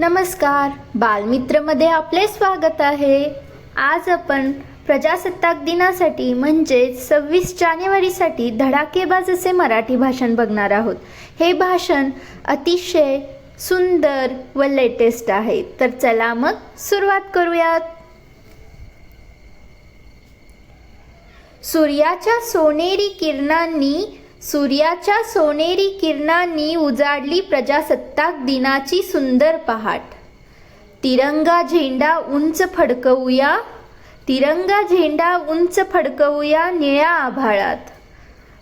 नमस्कार. बालमित्रमध्ये आपले स्वागत आहे. आज आपण प्रजासत्ताक दिनासाठी म्हणजेच सव्वीस जानेवारीसाठी धडाकेबाज असे मराठी भाषण बघणार आहोत. हे भाषण अतिशय सुंदर व लेटेस्ट आहे. तर चला मग सुरुवात करूयात. सूर्याच्या सोनेरी किरणांनी सूर्याच्या सोनेरी किरणांनी उजाडली प्रजासत्ताक दिनाची सुंदर पहाट. तिरंगा झेंडा उंच फडकवूया तिरंगा झेंडा उंच फडकवूया निळ्या आभाळात.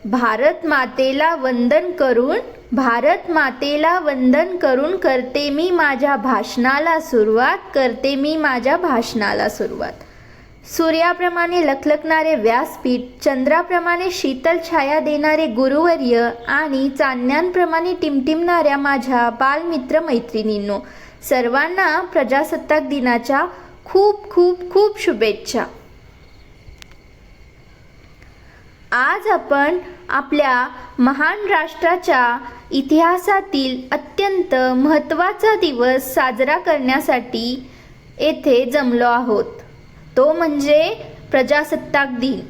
भारत मातेला वंदन करून भारत मातेला वंदन करून करते मी माझ्या भाषणाला सुरुवात करते मी माझ्या भाषणाला सुरुवात. सूर्याप्रमाणे लखलखणारे व्यासपीठ चंद्राप्रमाणे शीतल छाया देणारे गुरुवर्य आणि चांदण्यांप्रमाणे टिमटिमणाऱ्या माझ्या बालमित्र मैत्रिणींनो सर्वांना प्रजासत्ताक दिनाच्या खूप खूप खूप शुभेच्छा. आज आपण आपल्या महान राष्ट्राच्या इतिहासातील अत्यंत महत्त्वाचा दिवस साजरा करण्यासाठी येथे जमलो आहोत. तो म्हणजे प्रजासत्ताक दिन.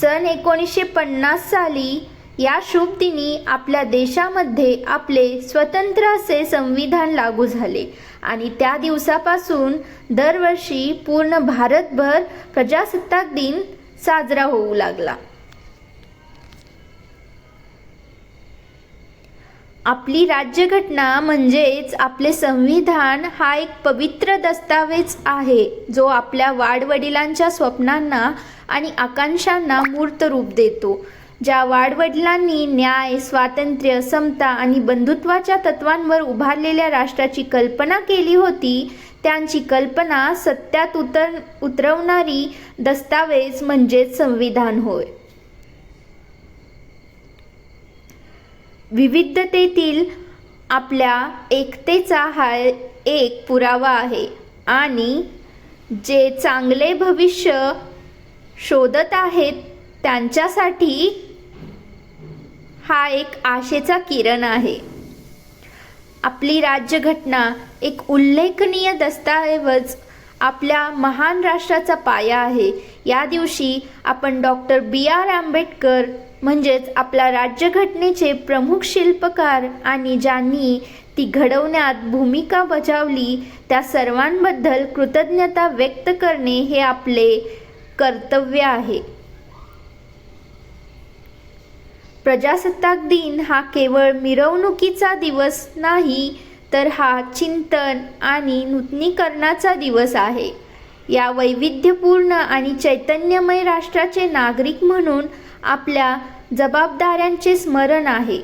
सन एकोणीसशे पन्नास साली या शुभ दिनी आपल्या देशामध्ये आपले स्वतंत्र असे संविधान लागू झाले आणि त्या दिवसापासून दरवर्षी पूर्ण भारतभर प्रजासत्ताक दिन साजरा होऊ लागला. आपली राज्यघटना म्हणजेच आपले संविधान हा एक पवित्र दस्तावेज आहे जो आपल्या वाडवडिलांच्या स्वप्नांना आणि आकांक्षांना मूर्त रूप देतो. ज्या वाडवडिलांनी न्याय स्वातंत्र्य समता आणि बंधुत्वाच्या तत्वांवर उभारलेल्या राष्ट्राची कल्पना केली होती त्यांची कल्पना सत्यात उतर उतरवणारी दस्तावेज म्हणजेच संविधान होय. विविधतेतील आपल्या एकतेचा हा एक पुरावा आहे. आणि जे चांगले भविष्य शोधत आहेत त्यांच्यासाठी हा एक आशेचा किरण आहे. आपली राज्यघटना एक उल्लेखनीय दस्तऐवज आपल्या महान राष्ट्राचा पाया आहे. या दिवशी आपण डॉक्टर बी आर आंबेडकर म्हणजेच आपल्या राज्यघटनेचे प्रमुख शिल्पकार आणि ज्यांनी ती घडवण्यात भूमिका बजावली त्या सर्वांबद्दल कृतज्ञता व्यक्त करणे हे आपले कर्तव्य आहे. प्रजासत्ताक दिन हा केवळ मिरवणुकीचा दिवस नाही तर हा चिंतन आणि नूतनीकरणाचा दिवस आहे. या वैविध्यपूर्ण आणि चैतन्यमय राष्ट्राचे नागरिक म्हणून आपल्या जबाबदाऱ्यांचे स्मरण आहे.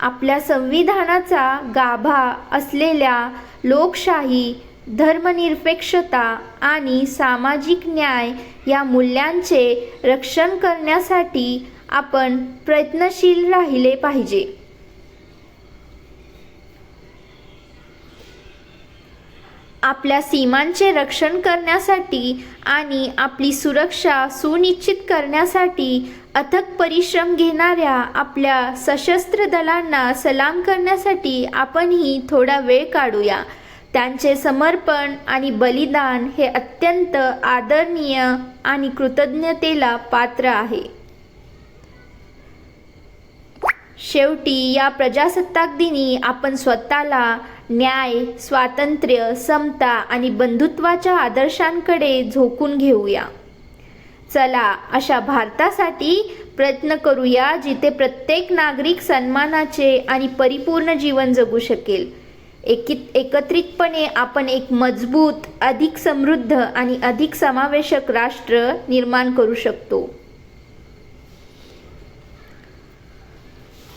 आपल्या संविधानाचा गाभा असलेल्या लोकशाही धर्मनिरपेक्षता आणि सामाजिक न्याय या मूल्यांचे रक्षण करण्यासाठी आपण प्रयत्नशील राहिले पाहिजे. आपल्या सीमांचे रक्षण करण्यासाठी आणि आपली सुरक्षा सुनिश्चित करण्यासाठी अथक परिश्रम घेणाऱ्या आपल्या सशस्त्र दलांना सलाम करण्यासाठी आपणही थोडा वेळ काढूया. त्यांचे समर्पण आणि बलिदान हे अत्यंत आदरणीय आणि कृतज्ञतेला पात्र आहे. शेवटी या प्रजासत्ताक दिनी आपण स्वतःला न्याय स्वातंत्र्य समता आणि बंधुत्वाच्या आदर्शांकडे झोकून घेऊया. चला अशा भारतासाठी प्रयत्न करूया जिथे प्रत्येक नागरिक सन्मानाचे आणि परिपूर्ण जीवन जगू शकेल. एकित एकत्रितपणे आपण एक मजबूत अधिक समृद्ध आणि अधिक समावेशक राष्ट्र निर्माण करू शकतो.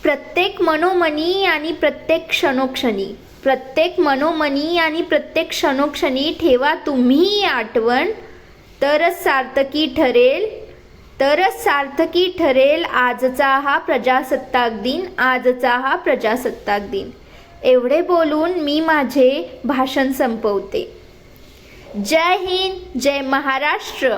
प्रत्येक मनोमनी आणि प्रत्येक क्षणोक्षणी. प्रत्येक मनोमनी आणि प्रत्येक क्षणोक्षणी ठेवा तुम्ही आठवण. तरच सार्थकी ठरेल. तरच सार्थकी ठरेल आजचा हा प्रजासत्ताक दिन आजचा हा प्रजासत्ताक दिन. एवढे बोलून मी माझे भाषण संपवते. जय हिंद जय महाराष्ट्र.